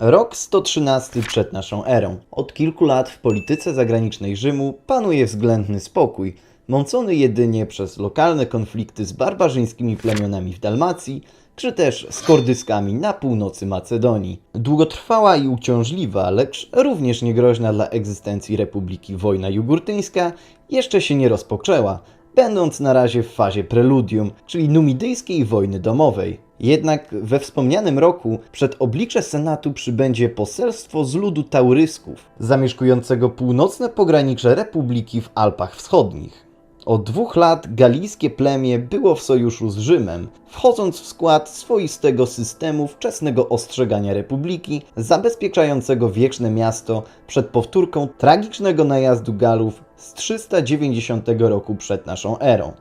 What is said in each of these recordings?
Rok 113 przed naszą erą. Od kilku lat w polityce zagranicznej Rzymu panuje względny spokój, mącony jedynie przez lokalne konflikty z barbarzyńskimi plemionami w Dalmacji, czy też z kordyskami na północy Macedonii. Długotrwała i uciążliwa, lecz również niegroźna dla egzystencji Republiki wojna jugurtyńska jeszcze się nie rozpoczęła, będąc na razie w fazie preludium, czyli numidyjskiej wojny domowej. Jednak we wspomnianym roku przed oblicze Senatu przybędzie poselstwo z ludu taurysków, zamieszkującego północne pogranicze Republiki w Alpach Wschodnich. Od dwóch lat galijskie plemię było w sojuszu z Rzymem, wchodząc w skład swoistego systemu wczesnego ostrzegania Republiki, zabezpieczającego wieczne miasto przed powtórką tragicznego najazdu Galów z 390 roku przed naszą erą.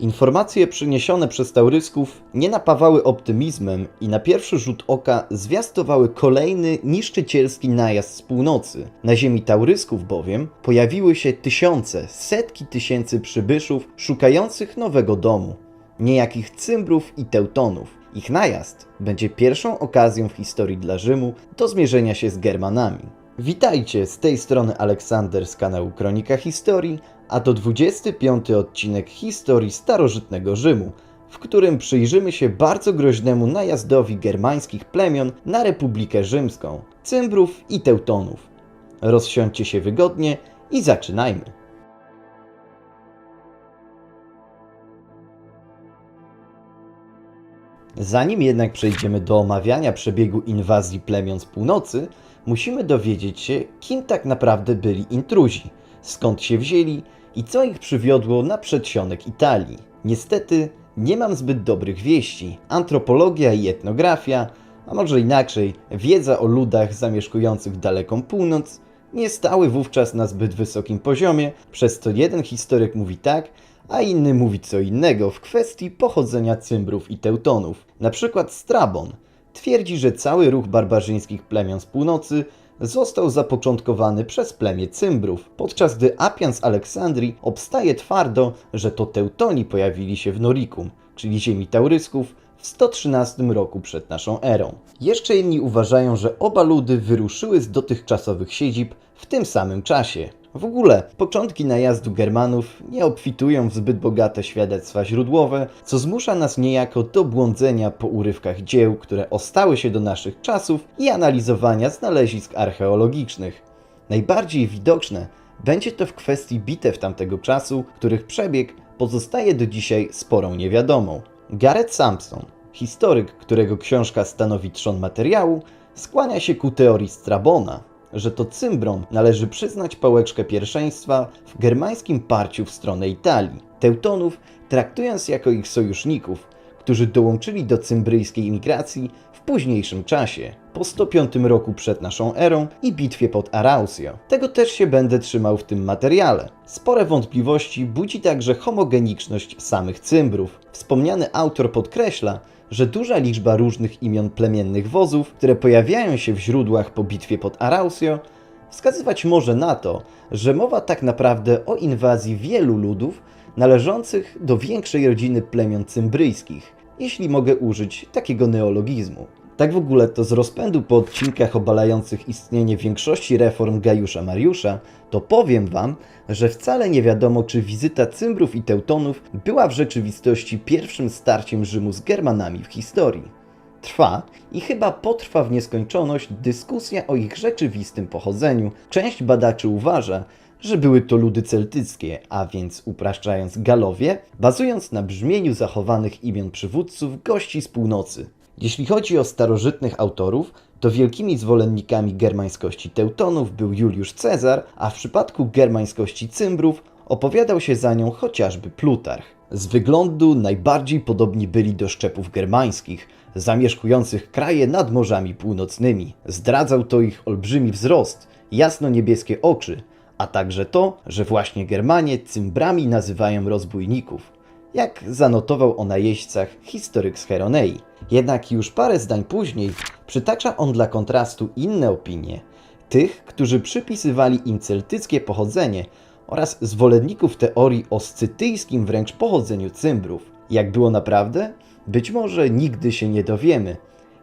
Informacje przyniesione przez Taurysków nie napawały optymizmem i na pierwszy rzut oka zwiastowały kolejny niszczycielski najazd z północy. Na ziemi Taurysków bowiem pojawiły się tysiące, setki tysięcy przybyszów szukających nowego domu, niejakich Cymbrów i Teutonów. Ich najazd będzie pierwszą okazją w historii dla Rzymu do zmierzenia się z Germanami. Witajcie, z tej strony Aleksander z kanału Kronika Historii, a to 25 odcinek historii starożytnego Rzymu, w którym przyjrzymy się bardzo groźnemu najazdowi germańskich plemion na Republikę Rzymską, Cymbrów i Teutonów. Rozsiądźcie się wygodnie i zaczynajmy. Zanim jednak przejdziemy do omawiania przebiegu inwazji plemion z północy, musimy dowiedzieć się, kim tak naprawdę byli intruzi, skąd się wzięli i co ich przywiodło na przedsionek Italii. Niestety, nie mam zbyt dobrych wieści. Antropologia i etnografia, a może inaczej, wiedza o ludach zamieszkujących daleką północ, nie stały wówczas na zbyt wysokim poziomie, przez co jeden historyk mówi tak, a inny mówi co innego w kwestii pochodzenia Cymbrów i Teutonów. Na przykład Strabon twierdzi, że cały ruch barbarzyńskich plemion z północy został zapoczątkowany przez plemię Cymbrów, podczas gdy Apian z Aleksandrii obstaje twardo, że to Teutoni pojawili się w Norikum, czyli ziemi Taurysków, w 113 roku przed naszą erą. Jeszcze inni uważają, że oba ludy wyruszyły z dotychczasowych siedzib w tym samym czasie. W ogóle początki najazdu Germanów nie obfitują w zbyt bogate świadectwa źródłowe, co zmusza nas niejako do błądzenia po urywkach dzieł, które ostały się do naszych czasów i analizowania znalezisk archeologicznych. Najbardziej widoczne będzie to w kwestii bitew tamtego czasu, których przebieg pozostaje do dzisiaj sporą niewiadomą. Gareth Sampson, historyk, którego książka stanowi trzon materiału, skłania się ku teorii Strabona, że to Cymbrom należy przyznać pałeczkę pierwszeństwa w germańskim parciu w stronę Italii. Teutonów traktując jako ich sojuszników, którzy dołączyli do cymbryjskiej imigracji w późniejszym czasie, po 105 roku przed naszą erą i bitwie pod Arausio. Tego też się będę trzymał w tym materiale. Spore wątpliwości budzi także homogeniczność samych Cymbrów. Wspomniany autor podkreśla, że duża liczba różnych imion plemiennych wozów, które pojawiają się w źródłach po bitwie pod Arausio, wskazywać może na to, że mowa tak naprawdę o inwazji wielu ludów należących do większej rodziny plemion cymbryjskich, jeśli mogę użyć takiego neologizmu. Tak w ogóle to z rozpędu po odcinkach obalających istnienie większości reform Gajusza Mariusza, to powiem Wam, że wcale nie wiadomo, czy wizyta Cymbrów i Teutonów była w rzeczywistości pierwszym starciem Rzymu z Germanami w historii. Trwa i chyba potrwa w nieskończoność dyskusja o ich rzeczywistym pochodzeniu. Część badaczy uważa, że były to ludy celtyckie, a więc upraszczając Galowie, bazując na brzmieniu zachowanych imion przywódców gości z północy. Jeśli chodzi o starożytnych autorów, to wielkimi zwolennikami germańskości Teutonów był Juliusz Cezar, a w przypadku germańskości Cymbrów opowiadał się za nią chociażby Plutarch. Z wyglądu najbardziej podobni byli do szczepów germańskich, zamieszkujących kraje nad morzami północnymi. Zdradzał to ich olbrzymi wzrost, jasno-niebieskie oczy, a także to, że właśnie Germanie Cymbrami nazywają rozbójników jak zanotował o najeźdźcach historyk z Heronei. Jednak już parę zdań później przytacza on dla kontrastu inne opinie, tych, którzy przypisywali im celtyckie pochodzenie oraz zwolenników teorii o scytyjskim wręcz pochodzeniu Cymbrów. Jak było naprawdę? Być może nigdy się nie dowiemy.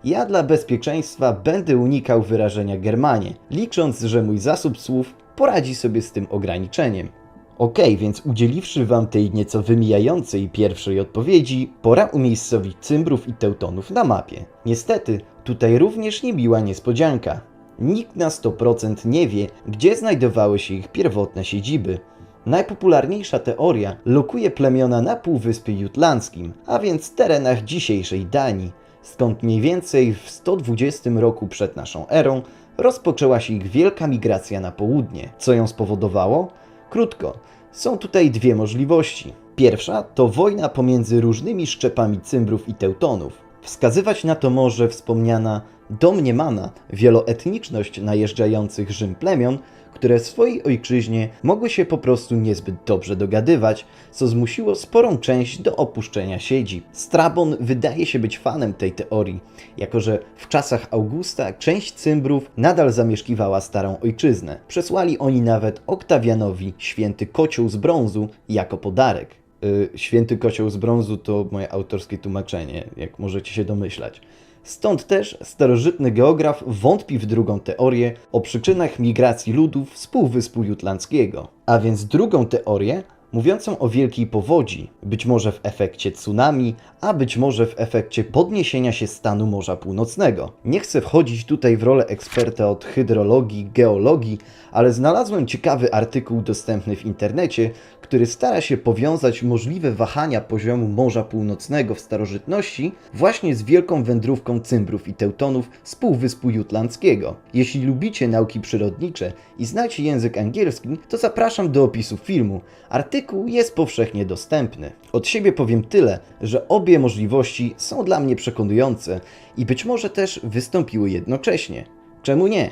Ja dla bezpieczeństwa będę unikał wyrażenia Germanie, licząc, że mój zasób słów poradzi sobie z tym ograniczeniem. Okej, więc udzieliwszy wam tej nieco wymijającej pierwszej odpowiedzi, pora umiejscowić Cymbrów i Teutonów na mapie. Niestety, tutaj również niemiła niespodzianka. Nikt na 100% nie wie, gdzie znajdowały się ich pierwotne siedziby. Najpopularniejsza teoria lokuje plemiona na Półwyspie Jutlandzkim, a więc terenach dzisiejszej Danii, skąd mniej więcej w 120 roku przed naszą erą rozpoczęła się ich wielka migracja na południe. Co ją spowodowało? Krótko, są tutaj dwie możliwości. Pierwsza to wojna pomiędzy różnymi szczepami Cymbrów i Teutonów. Wskazywać na to może wspomniana, domniemana wieloetniczność najeżdżających Rzym plemion, które w swojej ojczyźnie mogły się po prostu niezbyt dobrze dogadywać, co zmusiło sporą część do opuszczenia siedzib. Strabon wydaje się być fanem tej teorii, jako że w czasach Augusta część Cymbrów nadal zamieszkiwała starą ojczyznę. Przesłali oni nawet Oktawianowi święty kocioł z brązu jako podarek. Y, Święty kocioł z brązu to moje autorskie tłumaczenie, jak możecie się domyślać. Stąd też starożytny geograf wątpi w drugą teorię o przyczynach migracji ludów z Półwyspu Jutlandzkiego. A więc drugą teorię mówiącą o wielkiej powodzi, być może w efekcie tsunami, a być może w efekcie podniesienia się stanu Morza Północnego. Nie chcę wchodzić tutaj w rolę eksperta od hydrologii, geologii, ale znalazłem ciekawy artykuł dostępny w internecie, który stara się powiązać możliwe wahania poziomu Morza Północnego w starożytności właśnie z wielką wędrówką Cymbrów i Teutonów z Półwyspu Jutlandzkiego. Jeśli lubicie nauki przyrodnicze i znacie język angielski, to zapraszam do opisu filmu. Artykuł jest powszechnie dostępny. Od siebie powiem tyle, że obie możliwości są dla mnie przekonujące i być może też wystąpiły jednocześnie. Czemu nie?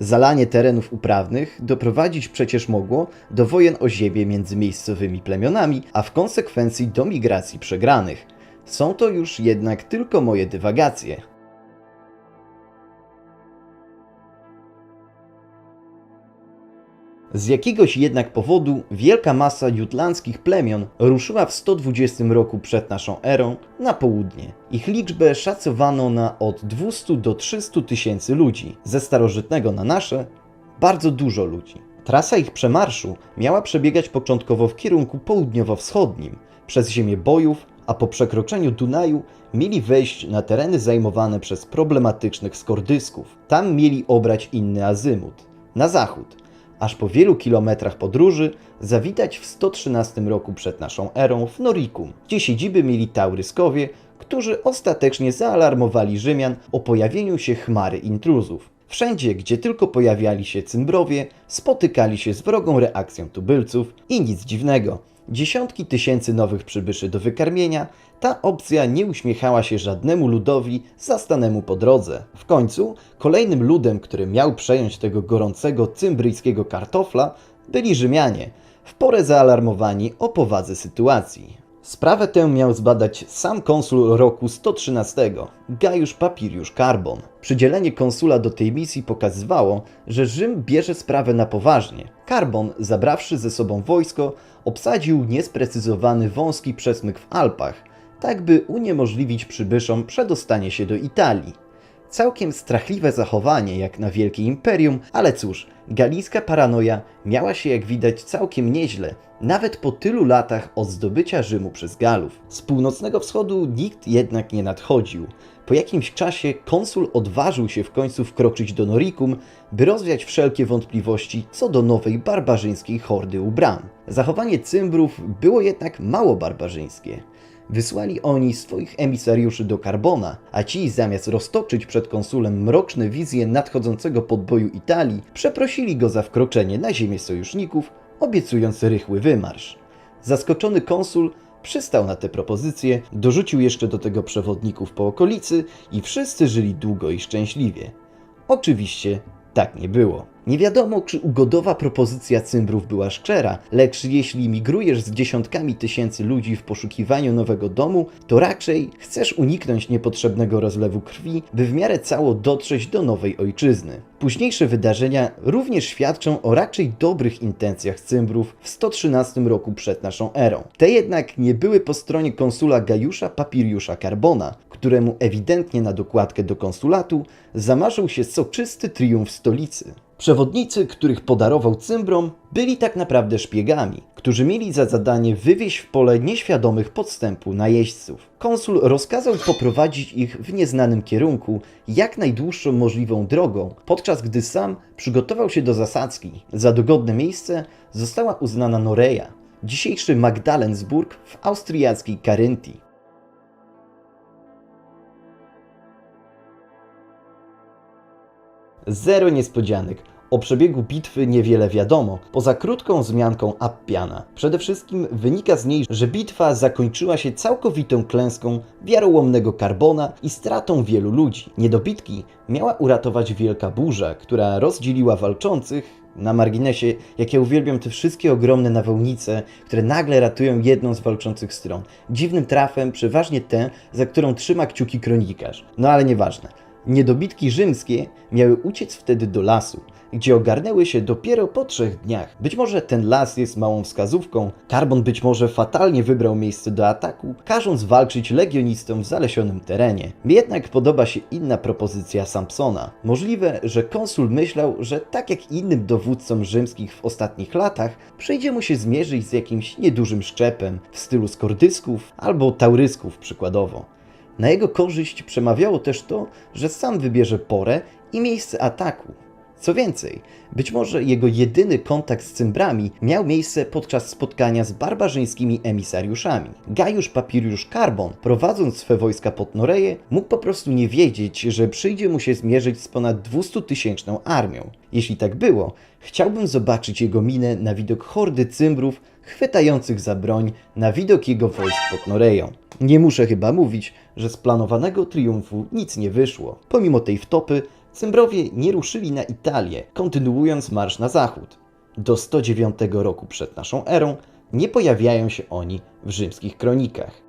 Zalanie terenów uprawnych doprowadzić przecież mogło do wojen o ziemię między miejscowymi plemionami, a w konsekwencji do migracji przegranych. Są to już jednak tylko moje dywagacje. Z jakiegoś jednak powodu wielka masa jutlandzkich plemion ruszyła w 120 roku przed naszą erą na południe. Ich liczbę szacowano na od 200 do 300 tysięcy ludzi. Ze starożytnego na nasze bardzo dużo ludzi. Trasa ich przemarszu miała przebiegać początkowo w kierunku południowo-wschodnim, przez ziemię bojów, a po przekroczeniu Dunaju mieli wejść na tereny zajmowane przez problematycznych skordysków. Tam mieli obrać inny azymut, na zachód, aż po wielu kilometrach podróży zawitać w 113 roku przed naszą erą w Noricum, gdzie siedziby mieli Tauryskowie, którzy ostatecznie zaalarmowali Rzymian o pojawieniu się chmary intruzów. Wszędzie, gdzie tylko pojawiali się Cymbrowie, spotykali się z wrogą reakcją tubylców i nic dziwnego. Dziesiątki tysięcy nowych przybyszy do wykarmienia, ta opcja nie uśmiechała się żadnemu ludowi zastanemu po drodze. W końcu kolejnym ludem, który miał przejąć tego gorącego cymbryjskiego kartofla, byli Rzymianie, w porę zaalarmowani o powadze sytuacji. Sprawę tę miał zbadać sam konsul roku 113, Gajusz Papiriusz Karbon. Przydzielenie konsula do tej misji pokazywało, że Rzym bierze sprawę na poważnie. Karbon, zabrawszy ze sobą wojsko, obsadził niesprecyzowany wąski przesmyk w Alpach, tak by uniemożliwić przybyszom przedostanie się do Italii. Całkiem strachliwe zachowanie jak na wielkie imperium, ale cóż, galijska paranoja miała się jak widać całkiem nieźle, nawet po tylu latach od zdobycia Rzymu przez Galów. Z północnego wschodu nikt jednak nie nadchodził. Po jakimś czasie konsul odważył się w końcu wkroczyć do Noricum, by rozwiać wszelkie wątpliwości co do nowej barbarzyńskiej hordy u bram. Zachowanie Cymbrów było jednak mało barbarzyńskie. Wysłali oni swoich emisariuszy do Karbona, a ci zamiast roztoczyć przed konsulem mroczne wizje nadchodzącego podboju Italii, przeprosili go za wkroczenie na ziemię sojuszników, obiecując rychły wymarsz. Zaskoczony konsul przystał na te propozycje, dorzucił jeszcze do tego przewodników po okolicy i wszyscy żyli długo i szczęśliwie. Oczywiście tak nie było. Nie wiadomo, czy ugodowa propozycja Cymbrów była szczera, lecz jeśli migrujesz z dziesiątkami tysięcy ludzi w poszukiwaniu nowego domu, to raczej chcesz uniknąć niepotrzebnego rozlewu krwi, by w miarę cało dotrzeć do nowej ojczyzny. Późniejsze wydarzenia również świadczą o raczej dobrych intencjach Cymbrów w 113 roku przed naszą erą. Te jednak nie były po stronie konsula Gajusza Papiriusza Carbona, któremu ewidentnie na dokładkę do konsulatu zamarzył się soczysty triumf stolicy. Przewodnicy, których podarował Cymbrom, byli tak naprawdę szpiegami, którzy mieli za zadanie wywieźć w pole nieświadomych podstępu najeźdźców. Konsul rozkazał poprowadzić ich w nieznanym kierunku, jak najdłuższą możliwą drogą, podczas gdy sam przygotował się do zasadzki. Za dogodne miejsce została uznana Noreja, dzisiejszy Magdalensburg w austriackiej Karyntii. Zero niespodzianek. O przebiegu bitwy niewiele wiadomo, poza krótką wzmianką Appiana. Przede wszystkim wynika z niej, że bitwa zakończyła się całkowitą klęską wiarołomnego Karbona i stratą wielu ludzi. Niedobitki miała uratować wielka burza, która rozdzieliła walczących na marginesie, jak ja uwielbiam te wszystkie ogromne nawałnice, które nagle ratują jedną z walczących stron. Dziwnym trafem przeważnie tę, za którą trzyma kciuki kronikarz. No ale nieważne. Niedobitki rzymskie miały uciec wtedy do lasu, gdzie ogarnęły się dopiero po trzech dniach. Być może ten las jest małą wskazówką, Karbon być może fatalnie wybrał miejsce do ataku, każąc walczyć legionistom w zalesionym terenie. Jednak podoba się inna propozycja Sampsona. Możliwe, że konsul myślał, że tak jak innym dowódcom rzymskich w ostatnich latach, przyjdzie mu się zmierzyć z jakimś niedużym szczepem w stylu skordysków albo taurysków przykładowo. Na jego korzyść przemawiało też to, że sam wybierze porę i miejsce ataku. Co więcej, być może jego jedyny kontakt z cymbrami miał miejsce podczas spotkania z barbarzyńskimi emisariuszami. Gajusz Papiriusz Karbon, prowadząc swe wojska pod Noreję, mógł po prostu nie wiedzieć, że przyjdzie mu się zmierzyć z ponad 200-tysięczną armią. Jeśli tak było, chciałbym zobaczyć jego minę na widok hordy cymbrów chwytających za broń na widok jego wojsk pod Noreją. Nie muszę chyba mówić, że z planowanego triumfu nic nie wyszło. Pomimo tej wtopy, Cymbrowie nie ruszyli na Italię, kontynuując marsz na zachód. Do 109 roku przed naszą erą nie pojawiają się oni w rzymskich kronikach.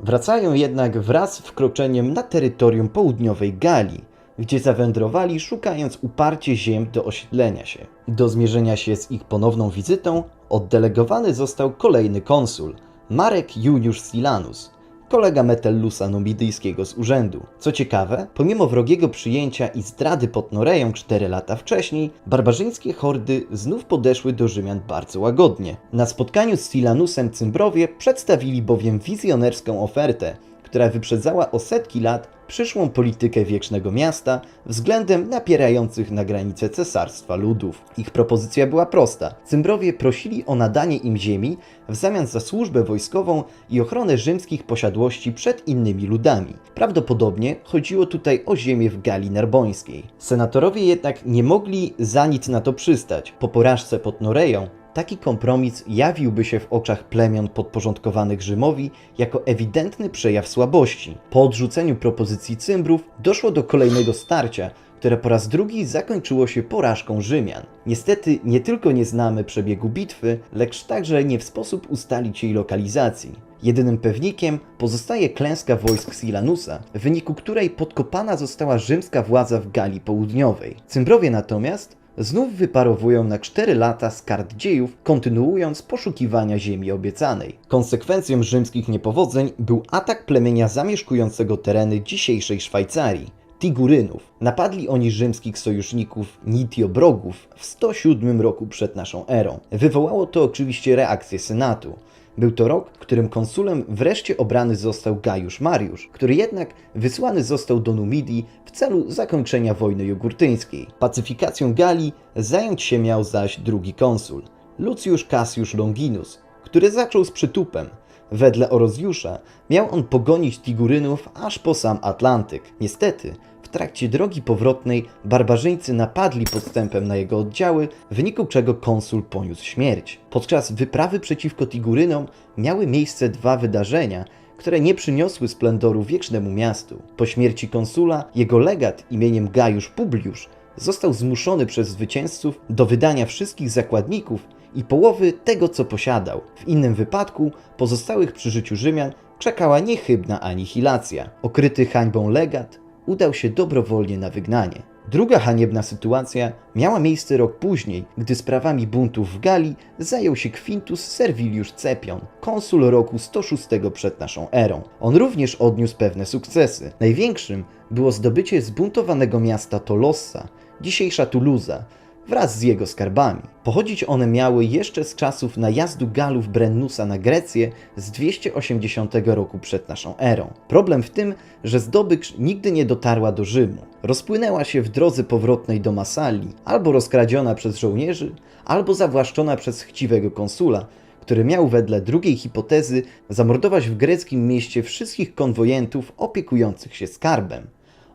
Wracają jednak wraz z wkroczeniem na terytorium południowej Galii, gdzie zawędrowali szukając uparcie ziem do osiedlenia się. Do zmierzenia się z ich ponowną wizytą oddelegowany został kolejny konsul, Marek Juniusz Silanus, kolega Metellusa Numidyjskiego z urzędu. Co ciekawe, pomimo wrogiego przyjęcia i zdrady pod Noreją 4 lata wcześniej, barbarzyńskie hordy znów podeszły do Rzymian bardzo łagodnie. Na spotkaniu z Silanusem Cymbrowie przedstawili bowiem wizjonerską ofertę, która wyprzedzała o setki lat przyszłą politykę wiecznego miasta względem napierających na granicę cesarstwa ludów. Ich propozycja była prosta. Cymbrowie prosili o nadanie im ziemi w zamian za służbę wojskową i ochronę rzymskich posiadłości przed innymi ludami. Prawdopodobnie chodziło tutaj o ziemię w Galii Narbońskiej. Senatorowie jednak nie mogli za nic na to przystać. Po porażce pod Noreją Taki kompromis jawiłby się w oczach plemion podporządkowanych Rzymowi jako ewidentny przejaw słabości. Po odrzuceniu propozycji Cymbrów doszło do kolejnego starcia, które po raz drugi zakończyło się porażką Rzymian. Niestety nie tylko nie znamy przebiegu bitwy, lecz także nie w sposób ustalić jej lokalizacji. Jedynym pewnikiem pozostaje klęska wojsk Silanusa, w wyniku której podkopana została rzymska władza w Galii Południowej. Cymbrowie natomiast znów wyparowują na 4 lata z kart dziejów, kontynuując poszukiwania ziemi obiecanej. Konsekwencją rzymskich niepowodzeń był atak plemienia zamieszkującego tereny dzisiejszej Szwajcarii. Tigurynów. Napadli oni rzymskich sojuszników Nitiobrogów w 107 roku przed naszą erą. Wywołało to oczywiście reakcję Senatu. Był to rok, w którym konsulem wreszcie obrany został Gajusz Mariusz, który jednak wysłany został do Numidii w celu zakończenia wojny jogurtyńskiej. Pacyfikacją Galii zająć się miał zaś drugi konsul, Lucius Cassius Longinus, który zaczął z przytupem. Wedle Orozjusza miał on pogonić Tigurynów aż po sam Atlantyk. Niestety, w trakcie drogi powrotnej barbarzyńcy napadli podstępem na jego oddziały, w wyniku czego konsul poniósł śmierć. Podczas wyprawy przeciwko Tigurynom miały miejsce dwa wydarzenia, które nie przyniosły splendoru wiecznemu miastu. Po śmierci konsula, jego legat imieniem Gajusz Publiusz został zmuszony przez zwycięzców do wydania wszystkich zakładników i połowy tego, co posiadał. W innym wypadku pozostałych przy życiu Rzymian czekała niechybna anihilacja. Okryty hańbą legat udał się dobrowolnie na wygnanie. Druga haniebna sytuacja miała miejsce rok później, gdy sprawami buntów w Galii zajął się Quintus Servilius Cepion, konsul roku 106 przed naszą erą. On również odniósł pewne sukcesy. Największym było zdobycie zbuntowanego miasta Tolossa, dzisiejsza Tuluza, wraz z jego skarbami. Pochodzić one miały jeszcze z czasów najazdu Galów Brennusa na Grecję z 280 roku przed naszą erą. Problem w tym, że zdobycz nigdy nie dotarła do Rzymu. Rozpłynęła się w drodze powrotnej do Masalii, albo rozkradziona przez żołnierzy, albo zawłaszczona przez chciwego konsula, który miał wedle drugiej hipotezy zamordować w greckim mieście wszystkich konwojentów opiekujących się skarbem.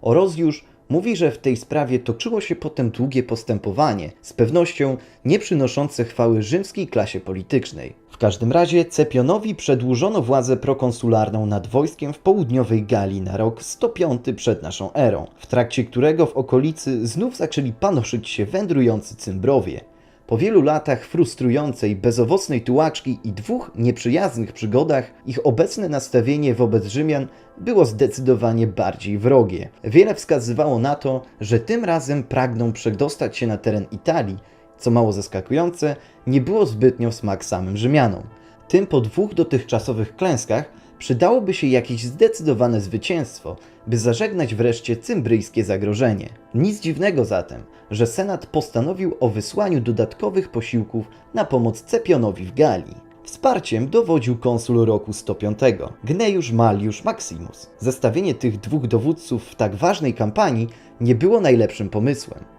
Orozjusz mówi, że w tej sprawie toczyło się potem długie postępowanie, z pewnością nie przynoszące chwały rzymskiej klasie politycznej. W każdym razie Cepionowi przedłużono władzę prokonsularną nad wojskiem w południowej Galii na rok 105 przed naszą erą, w trakcie którego w okolicy znów zaczęli panoszyć się wędrujący cymbrowie. Po wielu latach frustrującej, bezowocnej tułaczki i dwóch nieprzyjaznych przygodach, ich obecne nastawienie wobec Rzymian było zdecydowanie bardziej wrogie. Wiele wskazywało na to, że tym razem pragną przedostać się na teren Italii, co mało zaskakujące, nie było zbytnio w smak samym Rzymianom. Tym po dwóch dotychczasowych klęskach przydałoby się jakieś zdecydowane zwycięstwo, by zażegnać wreszcie cymbryjskie zagrożenie. Nic dziwnego zatem, że Senat postanowił o wysłaniu dodatkowych posiłków na pomoc Cepionowi w Galii. Wsparciem dowodził konsul roku 105, Gnejusz Maliusz Maximus. Zestawienie tych dwóch dowódców w tak ważnej kampanii nie było najlepszym pomysłem.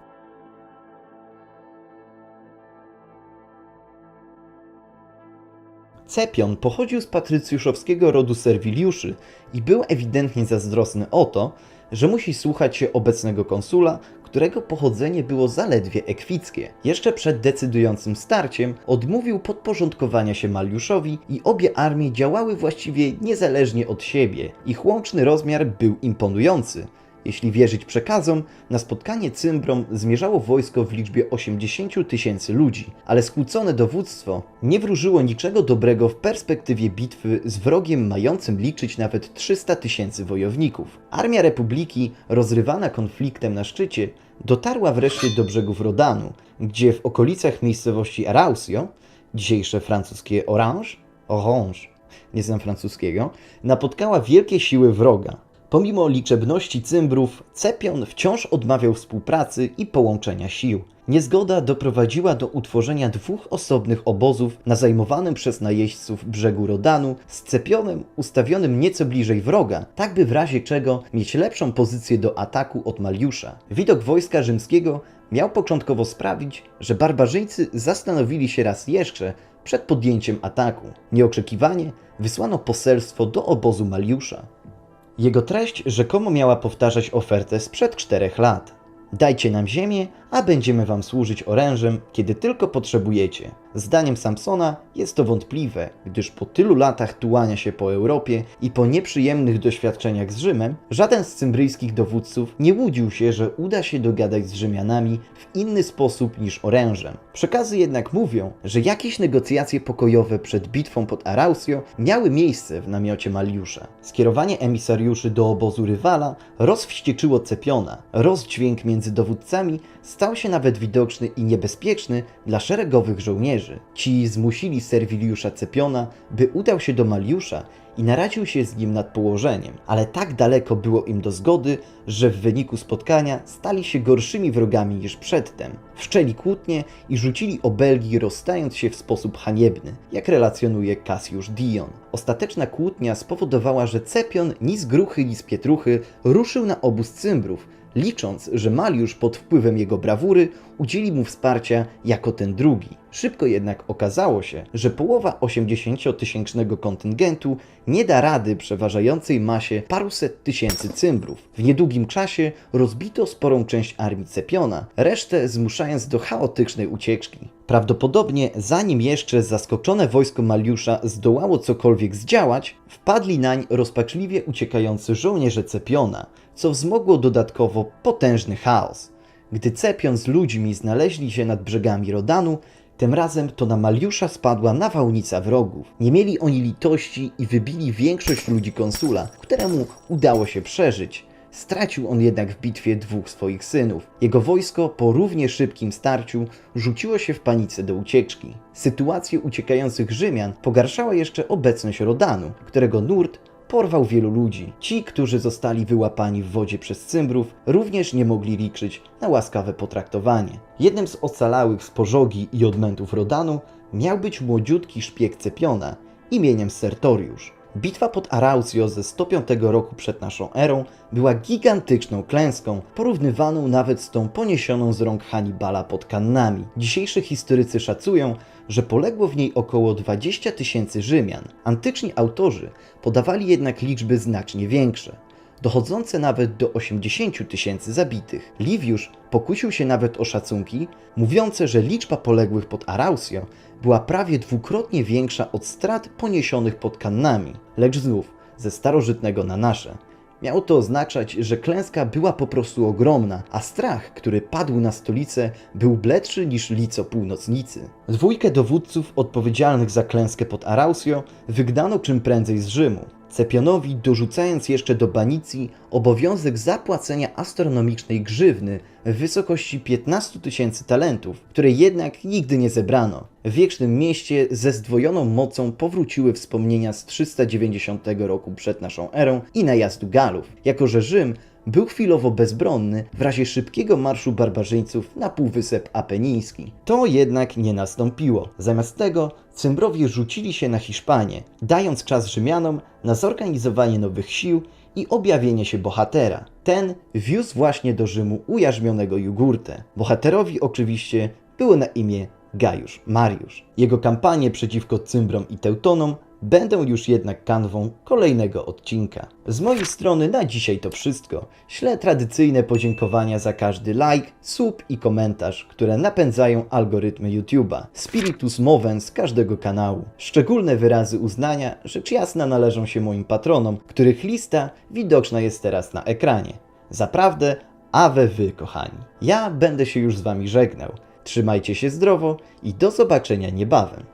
Cepion pochodził z patrycjuszowskiego rodu Serviliuszy i był ewidentnie zazdrosny o to, że musi słuchać się obecnego konsula, którego pochodzenie było zaledwie ekwickie. Jeszcze przed decydującym starciem odmówił podporządkowania się Maliuszowi i obie armie działały właściwie niezależnie od siebie. Ich łączny rozmiar był imponujący. Jeśli wierzyć przekazom, na spotkanie Cymbrom zmierzało wojsko w liczbie 80 tysięcy ludzi, ale skłócone dowództwo nie wróżyło niczego dobrego w perspektywie bitwy z wrogiem mającym liczyć nawet 300 tysięcy wojowników. Armia Republiki, rozrywana konfliktem na szczycie, dotarła wreszcie do brzegów Rodanu, gdzie w okolicach miejscowości Arausio, dzisiejsze francuskie Orange, Orange, nie znam francuskiego, napotkała wielkie siły wroga. Pomimo liczebności cymbrów, Cepion wciąż odmawiał współpracy i połączenia sił. Niezgoda doprowadziła do utworzenia dwóch osobnych obozów na zajmowanym przez najeźdźców brzegu Rodanu z Cepionem ustawionym nieco bliżej wroga, tak by w razie czego mieć lepszą pozycję do ataku od Maliusza. Widok wojska rzymskiego miał początkowo sprawić, że barbarzyńcy zastanowili się raz jeszcze przed podjęciem ataku. Nieoczekiwanie wysłano poselstwo do obozu Maliusza. Jego treść rzekomo miała powtarzać ofertę sprzed czterech lat. Dajcie nam ziemię, a będziemy wam służyć orężem, kiedy tylko potrzebujecie. Zdaniem Samsona jest to wątpliwe, gdyż po tylu latach tułania się po Europie i po nieprzyjemnych doświadczeniach z Rzymem, żaden z cymbryjskich dowódców nie łudził się, że uda się dogadać z Rzymianami w inny sposób niż orężem. Przekazy jednak mówią, że jakieś negocjacje pokojowe przed bitwą pod Arausio miały miejsce w namiocie Maliusza. Skierowanie emisariuszy do obozu rywala rozwścieczyło Cepiona. Rozdźwięk między dowódcami stał się nawet widoczny i niebezpieczny dla szeregowych żołnierzy. Ci zmusili Serviliusza Cepiona, by udał się do Maliusza i naradził się z nim nad położeniem, ale tak daleko było im do zgody, że w wyniku spotkania stali się gorszymi wrogami niż przedtem. Wszczęli kłótnie i rzucili obelgi, rozstając się w sposób haniebny, jak relacjonuje Cassius Dion. Ostateczna kłótnia spowodowała, że Cepion ni z gruchy, ni z pietruchy ruszył na obóz Cymbrów, licząc, że Maliusz pod wpływem jego brawury udzieli mu wsparcia jako ten drugi. Szybko jednak okazało się, że połowa 80-tysięcznego kontyngentu nie da rady przeważającej masie paruset tysięcy cymbrów. W niedługim czasie rozbito sporą część armii Cepiona, resztę zmuszając do chaotycznej ucieczki. Prawdopodobnie zanim jeszcze zaskoczone wojsko Maliusza zdołało cokolwiek zdziałać, wpadli nań rozpaczliwie uciekający żołnierze Cepiona, co wzmogło dodatkowo potężny chaos. Gdy Cepion z ludźmi znaleźli się nad brzegami Rodanu, tym razem to na Maliusza spadła nawałnica wrogów. Nie mieli oni litości i wybili większość ludzi konsula, któremu udało się przeżyć. Stracił on jednak w bitwie dwóch swoich synów. Jego wojsko po równie szybkim starciu rzuciło się w panice do ucieczki. Sytuację uciekających Rzymian pogarszała jeszcze obecność Rodanu, którego nurt porwał wielu ludzi. Ci, którzy zostali wyłapani w wodzie przez Cymbrów, również nie mogli liczyć na łaskawe potraktowanie. Jednym z ocalałych z pożogi i odmętów Rodanu miał być młodziutki szpieg Cepiona imieniem Sertoriusz. Bitwa pod Araucjo ze 105 roku przed naszą erą była gigantyczną klęską, porównywaną nawet z tą poniesioną z rąk Hannibala pod Kannami. Dzisiejsi historycy szacują, że poległo w niej około 20 tysięcy Rzymian. Antyczni autorzy podawali jednak liczby znacznie większe, dochodzące nawet do 80 tysięcy zabitych. Liviusz pokusił się nawet o szacunki, mówiące, że liczba poległych pod Arausio była prawie dwukrotnie większa od strat poniesionych pod Kannami, lecz znów ze starożytnego na nasze. Miało to oznaczać, że klęska była po prostu ogromna, a strach, który padł na stolicę, był bledszy niż lico północnicy. Dwójkę dowódców odpowiedzialnych za klęskę pod Arausio wygnano czym prędzej z Rzymu. Cepionowi dorzucając jeszcze do banicji obowiązek zapłacenia astronomicznej grzywny w wysokości 15 tysięcy talentów, której jednak nigdy nie zebrano. W wiecznym mieście ze zdwojoną mocą powróciły wspomnienia z 390 roku przed naszą erą i najazdu Galów, jako że Rzym był chwilowo bezbronny w razie szybkiego marszu barbarzyńców na Półwysep Apeniński. To jednak nie nastąpiło. Zamiast tego Cymbrowie rzucili się na Hiszpanię, dając czas Rzymianom na zorganizowanie nowych sił i objawienie się bohatera. Ten wiózł właśnie do Rzymu ujarzmionego Jugurtę. Bohaterowi oczywiście było na imię Gajusz Mariusz. Jego kampanie przeciwko Cymbrom i Teutonom będą już jednak kanwą kolejnego odcinka. Z mojej strony na dzisiaj to wszystko. Ślę tradycyjne podziękowania za każdy like, sub i komentarz, które napędzają algorytmy YouTube'a. Spiritus movens każdego kanału. Szczególne wyrazy uznania, rzecz jasna, należą się moim patronom, których lista widoczna jest teraz na ekranie. Zaprawdę, awe wy, kochani. Ja będę się już z wami żegnał. Trzymajcie się zdrowo i do zobaczenia niebawem.